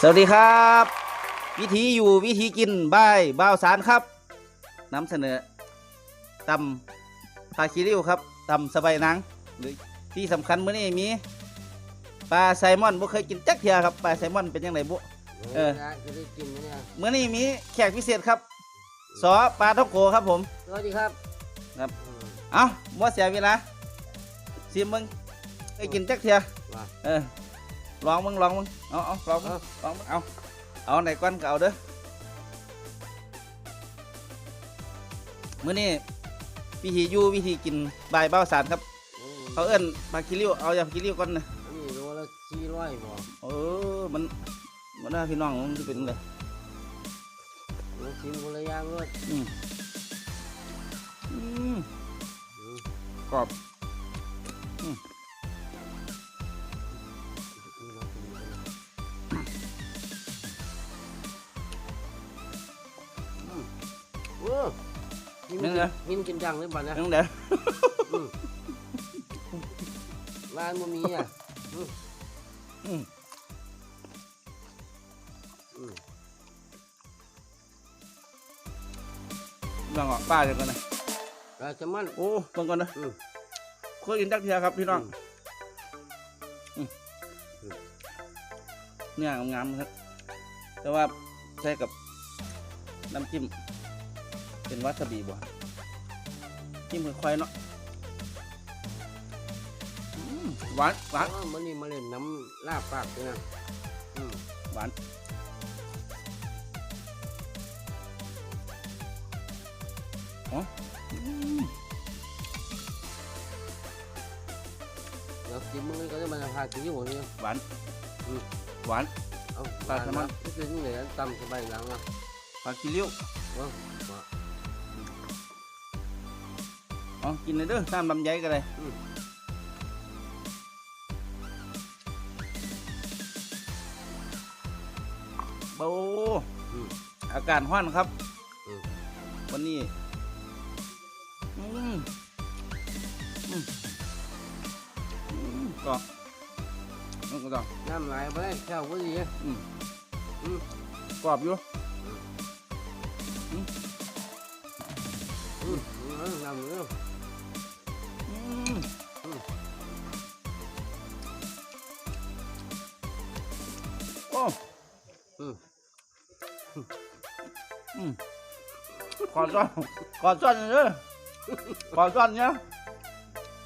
สวัสดีครับ วิธีอยู่วิธีกินบายบ่าวสารครับนำเสนอตำปลาคิริวครับตำสบายหนังหรือที่สำคัญมื้อนี้มีปลาไซมอนบ่เคยกินจักเทียครับปลาไซมอนเป็นยังไงบุเออนะจะได้กินไหมเนี่ยมื้อนี้มีแขกพิเศษครับสอปลาท่องโกครับผมสวัสดีครับครับอืมเอ้าบ่เสียเวลาชิมมึงเคยกินจักเทียว่าเออ ลองมึงลองมึงเอาเอาลองมึงเอาลองมึงเอาเอาไหนก้อนก็เอาเด้อมื้อนี้วิธีอยู่วิธีกินบายเบ้าสารครับอืมเขาเอิ้นปลาคิริวเอาอย่างคิริวก่อนนะอันนี้โลละสี่ร้อยบ่เออมันมันน่าพี่น้องมันจะเป็นไงโลชิมคนละอย่างเลยอืมอืมอืมกรอบอืม กินนั่นเหรอกินกินจังเลยบ้านนะนั่งเด้ออืมร้านมันมีอะอืมอืมอืมลองออกป้าเดี๋ยวก่อนนะปลาแซลมอนโอ้เบิ่งก่อนนะอืมเคยกินจักเทียครับพี่น้องอืมเนี่ยงามๆครับ แต่ว่าใช้กับน้ำจิ้มเป็นวาซาบิบ่ จิ้มค่อยๆเนาะอืมหวานหวานอ๋อมันนี่มาเล่นน้ำลาบปากเลยนะอืมหวานอ๋ออืมเดี๋ยวกินมึงก็จะมาพากินอยู่นี่หวานอืมหวานเอาปลาแซลมอนนี่คือนี่เลยตำสบายหลังอะปลาคิริ้วว้าว ว้าวอ๋อกินเลยเด้อน้ำลำไยก็ได้อืมโอ้อืมอากาศร้อนครับอืมวันนี้อืมอืมอืมก็มันก็ต้องน้ำลายไปเลยแค่พอดีอืมอืมกรอบอยู่อืมอืมน้ำเนื้ออื ขอซ้อนขอซ้อนเด้อขอซ้อนเนี่ย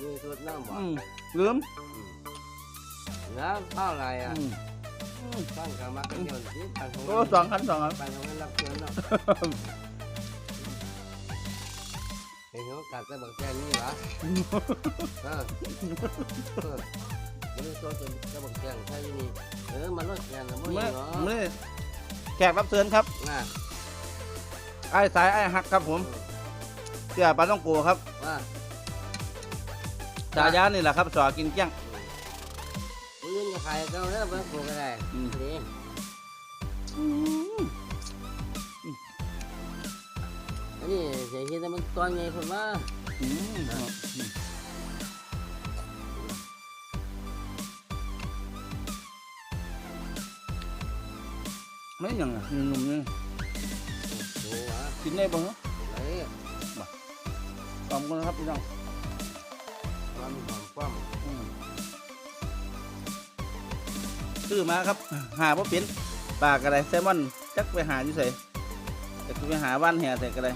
นี่ตัวน้ำหวาอืนมลืมอืมแล้วข้าวอะไรอะอืมอืมตั้งกรรมการเดียวที่ปันของโอ้สองคันสองคันปันของรับเชิญเนาะเห็นเขากัดแต่บางแกนี่เหรอ เออเออมันเป็นตัวจะบางแกงใช่นี่เออมันรถแกงนะมึงเมื่อเหรอเมื่อแขกรับเชิญครับน่ะไอ้สายไอ้หักครับผมเสียปลาต้องโกครับว่าฉายานี่แหละครับสอกินเกี้ยงมึงเงินจะขายเขาแล้วมันปลูกอะไรอืมนี่อันนี้เสียชีวิตมันตัวไงคนว่า ไม่หยังอะหนุ่มๆนี่โอ้โหกินได้บ้างไหนขอบคุณครับพี่น้องความหอมความอืมซื้อมาครับ หาพ่เป็นปลากระไดแซลมอนจักไปหาอยู่ใส่แต่คือไปหาว่านแห่ใส่กระได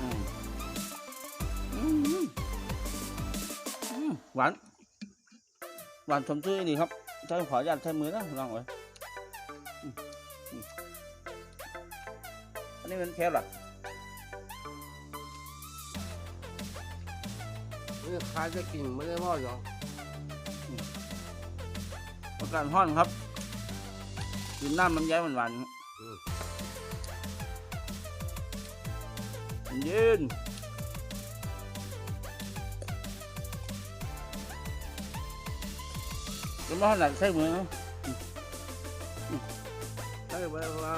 อืมอืมอืมหวาน หวานสมชื่อนี่ครับใช้ขออนุญาตใช้มือนะลองไว้ อันนี้เป็นแครอทนี่ขายจะกินไม่ได้พ่อหรอกประการห้อนครับกินน้ำมันำย้ายมันหวานๆครับมันเย็นก็ไม่เท่าไหร่ใช้มือนะถ้าเกิดว่า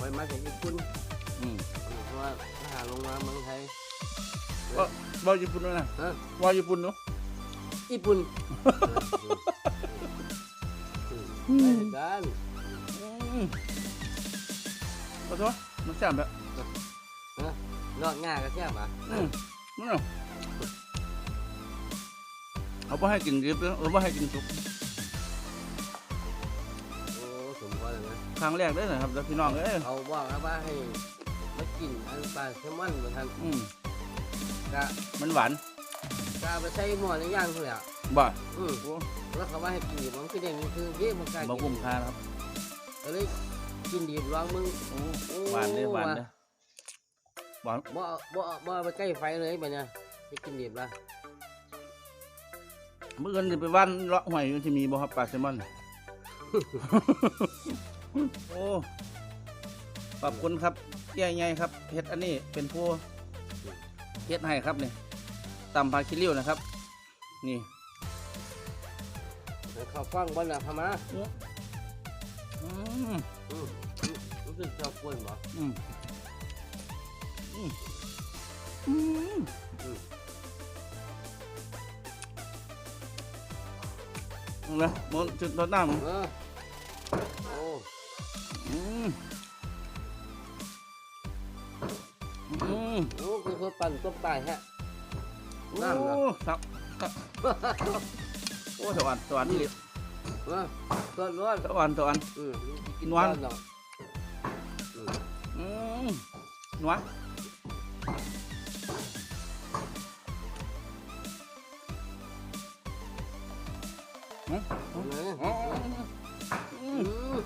ไปมาจากญี่ปุ่นอืมเพราะว่าทหารลงมาเมืองไทยว่าญี่ปุ่นด้วยนะฮะว่าญี่ปุ่นเนาะญี่ปุ่นไปกันอืมขอโทษมันแซ่บแบบนอกง่าก็แซ่บอะอืมนั่นน่ะเขาไม่ให้กินดิบแล้วเขาไม่ให้กินสุก ครั้งแรกเลยนะครับแล้วพี่น้องเอ้ยเขาบอกแล้วว่าให้มากินอันปลาแซลมอนเหมือนกันอืมกะมันหวานกะเอาไปใส่หม้อในย่างเขาเลยอะบ่อืมโอ้แล้วเขาว่าให้กินดิบมันคืออย่างนี้คือเยอะมันกล้าบ่กิคุ้มนค่านะครับก็เลยกินดิบลองมึงโอ้โอ้หวานเลยหวานเลยหวานบ่บ่บ่เอาไปใกล้ไฟเลยแบบเนี้ยไปกินดิบละเมื่อคืนไปว่านเลาะหอยมันจะมีบ่ครับปลาแซลมอน โอ้ขอบคุณครับใหญ่ๆครับเฮ็ดอันนี้เป็นผู้เฮ็ดให้ครับนี่ตำปลาคิริ้วนะครับ นี่ข้าวกล้องบนน่ะพม่าอืมอืมอืมรู้สึกชอบกวนบ่อืมอืมอืมอืมเอาละมันจุดรดน้ำเออโอ้อื โอ้คือคนปั่นต้มตายฮะ โอ้น้ำเหรอครับครับโอ้สวรรค์สวรรค์นี่เลยเออร้อนร้อนสวรรค์สวรรค์ อืมกินหวานเนาะอืมอืมหนัวอืมเอาเลยอ๋ออือืมม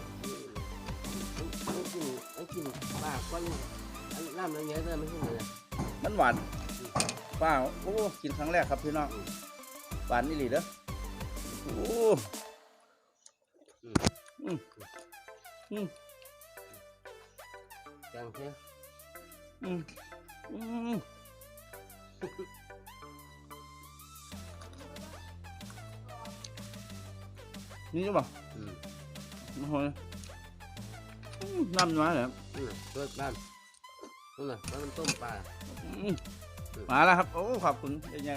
ไอ้กินไอ้กินปากก้อน อันน้ำเยอะๆเลยไม่ใช่เลยมันหวานเปล่าโอ้กินครั้งแรกครับพี่น้องหวานนี่หลีเด้อโอ้อืมอืมจังเท่อืมอืมนี่ใช่ป่ะอืมโอ้โหอืมน้ำน้อยเลยอืมเกิดบ้าน นั่นน่ะมันต้มปลาอืมมาแล้วครับ โอ้ ขอบคุณเป็นไง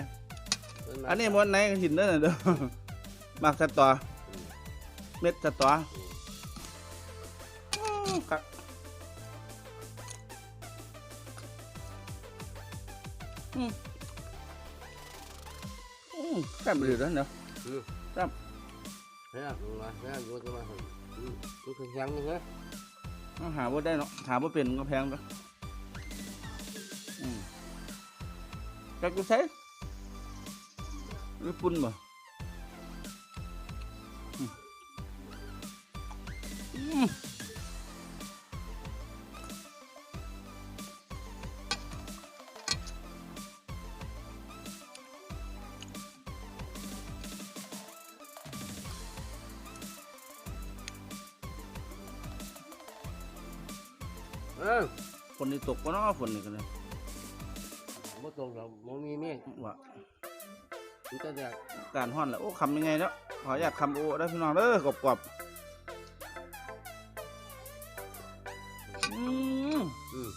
เกิดมาอันนี้ม้วนไหนหินเด้อน่ะเด้อหมักสตอ เม็ดสตออืมครับอืมอืมแซ่บเลยแล้วเนาะเฮ้ยลงมาเฮ้ยโยนมาอืมมันคือยังนี่เหรอเอาหาว่าได้เนาะหาว่าเป็นก็แพงเนาะอืม จักกูใช้ญี่ปุ่นบ่อืมอืมเออฝนนี่ตกก็เนาะฝนนี่กันเลย บ่ตรงหรอกบ่มีเมฆว่ามันจะแดกการห้อนแล้วโอ้คำยังไงเนาะขออยากคำโอ้ได้อพี่น้องเด้อกรอบกรอบๆอืมอืม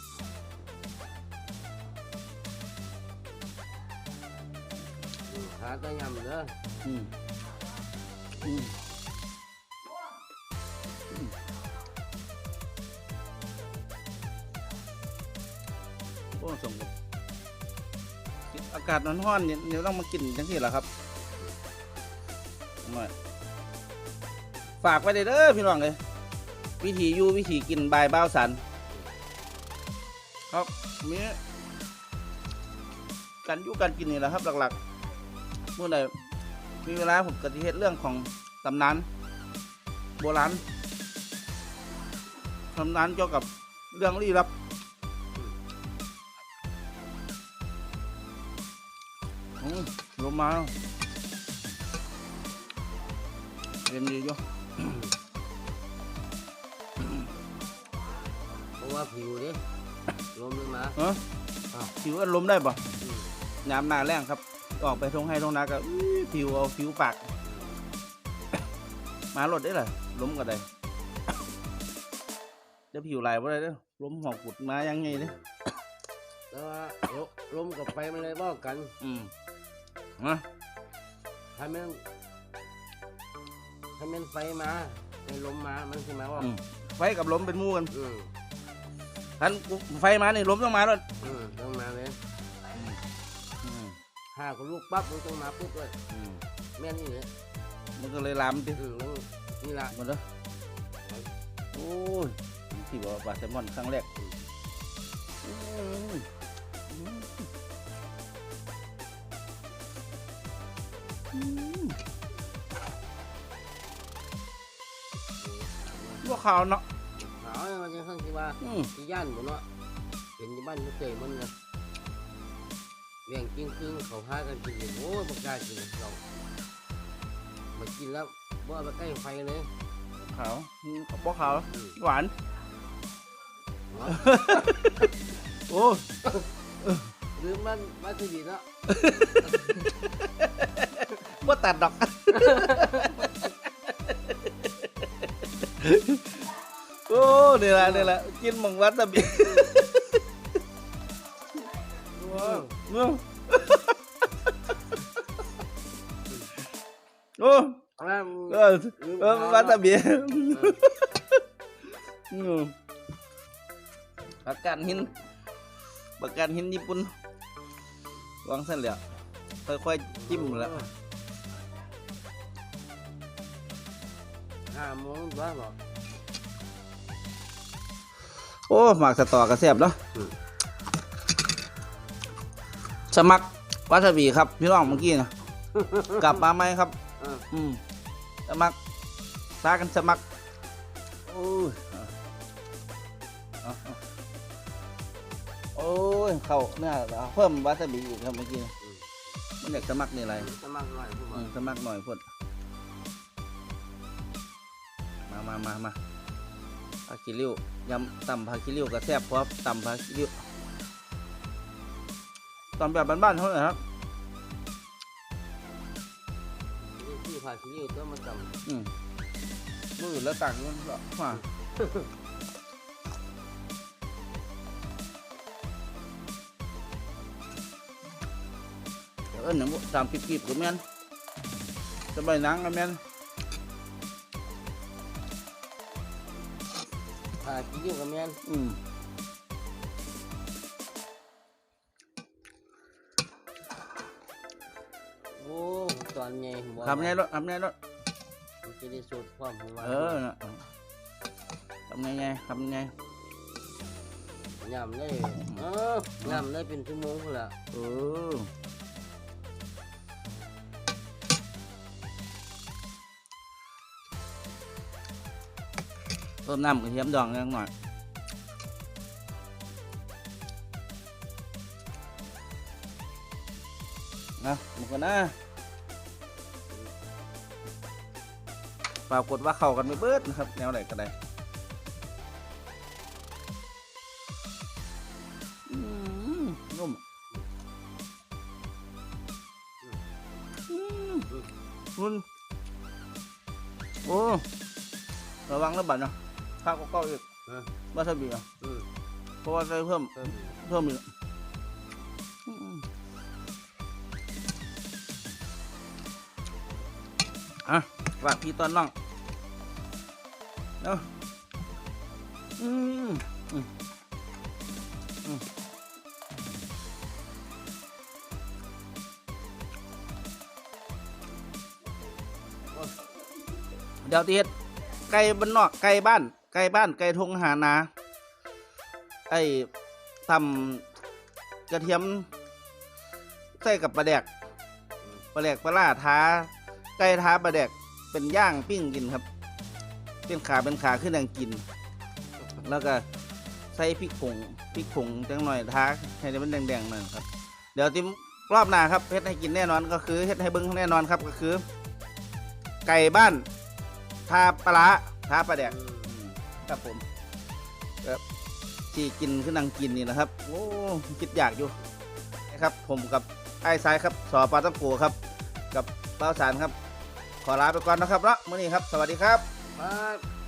อืมหาแตะยำเด้ออืมอืมอืมโอ้สมกับ อากาศร้อนๆเนี่ยเดี๋ยวต้องมากินจังที่แหละครับหน่อยฝากไว้เด้อพี่น้องเลยวิธีอยู่วิธีกินบายบ้าวสัน ครับมีการอยู่การกินนี่แหละครับ หลักๆเมื่อใดมีเวลาผมกติเฮ็ดเรื่องของตำนานโบราณตำนานเกี่ยวกับเรื่องลี้ลับ ลงมาแล้วเรียนดีอยู่เพราะว่าผิวดิลมลงมาเอออ้าวผิวอารมณ์ได้ปะอืมน้ำหนาแรงครับ ออกไปทงให้ทงนาก็อื้อผิวเอาผิวปาก มาหลดได้เหรอล้มก็ได้เดี๋ยวผิวลายบ่ได้เด้อล้มหอกกุดมายังไงเด้อแต่ว่าลลมกับไฟมันเลยบอกกัน อืม ฮะถ้าแม่นถ้าแม่นไฟมาให้ลมมามันสิมาว่าอืมไฟกับลมเป็นหมู่กันอืมคันไฟมานี่ลมต้องมาแล้วอืมต้องมาเลยอืมห้าคนลูกปั๊บมันต้องมาปุ๊บเลยอืมแม่นนี่เลยมันก็เลยลามติอืมแล้วนี่ละหมดแล้วโอ้ยที่บอกว่าปลาแซลมอนครั้งแรกอื ขาวเนาะขาวเนี่ยมันจะข้างที่ว่าอืมที่ย่านบ่เนาะเป็นที่บ้านไม่เคยมันนะเลี้ยงจริงคือเขาพากันกินอยู่โอ้ยบ่กล้ากินเรามากินแล้วบ่เอาไปใกล้ไฟเลยขาวอืมบ่ขาวอืมหวานเนาะโอ้หรือมันมันสิดีเนาะบ่ตัดดอก โอ้นี่ละนี่ละกินหมองวัดตะบีว้าวโอ้โอ้เอาละเออเออวัดตะบีอืมประกันหินประกันหินญี่ปุ่นวางเส้นเหลี่ยค่อยๆจิ้มแล้วห้าโมงบ้าหรอ โอ้หมากสตอกระเสียบเนาะอืมสมัครวาซาบิครับ พี่น้องเมื่อกี้นะกลับมาไหมครับเอออืมสมัครซากันสมัครโอ้ยเอาเอาโอ้ยเข้าเนี่ยเอาเพิ่มวาซาบิอีกครับเมื่อกี้นะมันอยากสมัครนี่อะไรสมัครหน่อยผู้บ่อืมสมัครหน่อยพุ่นมามามามา ผักกิริ้วยำตำผักกิริ้วกระแซบเพราะตำผักกิริ้วตำแบบบ้านๆเท่าไหร่ครับนี่ที่ผ่านที่นี่ตัวมันจอืมมือแล้วต่างกันละมาเดี๋ยวเอิ้นหนังตามปีบๆกับแม่นสบายหนังกับแม่นำผ่านที่นี่กับแม่นอืมโอ้ตอนไงบ่ทำไงรถทำไงรถมันจะได้สูตรความของว่าเออน่ะทำไงไงทำไงยำได้เออยำได้เป็นชั่วโมงพุ่นละเออ ต้มน้ำกระเทียมดองนิดหน่อยนะมันก็นะปรากฏว่าเข้ากันไม่เบิดนะครับ แนวไหนก็ได้อืมนุ่มอืมคุณโอ้ ระวังแล้วบัดนาะ ข้าวก็เก้าอีกเออวาซาบิอะอืมเพราะว่าใส่เพิ่มเติมอีกเพิ่มอีกอืมอะฝากพี่ตอนน้องเนาะอืมอืมอืมเดี๋ยวตีเฮ็ดไก่บ้านนอกไก่บ้าน ไก่บ้านไก่ทงหานา ไอ้ทำกระเทียมใส่กับปลาแดกปลาแดกปลาล่าท้า ไก่ท้าปลาแดกเป็นย่างปิ้งกินครับ เป็นขาเป็นขาขึ้นแดงกิน แล้วก็ใส่พริกผงพริกผงจังหน่อยท้าให้มันแดงๆหน่อยครับ เดี๋ยวติมรอบหน้าครับเฮ็ดให้กินแน่นอนก็คือเฮ็ดให้เบิ้งแน่นอนครับก็คือ ไก่บ้านทาปลาร้าทาปลาแดก ครับผมครับที่กินคือนังกินนี่นะครับ โอ้คิดอยากอยู่นะครับ ผมกับไอ้สายครับสอปลาตั้งโกครับ กับเป้าสารครับ ขอลาไปก่อนนะครับเนาะมื้อนี้ครับ สวัสดีครับครับ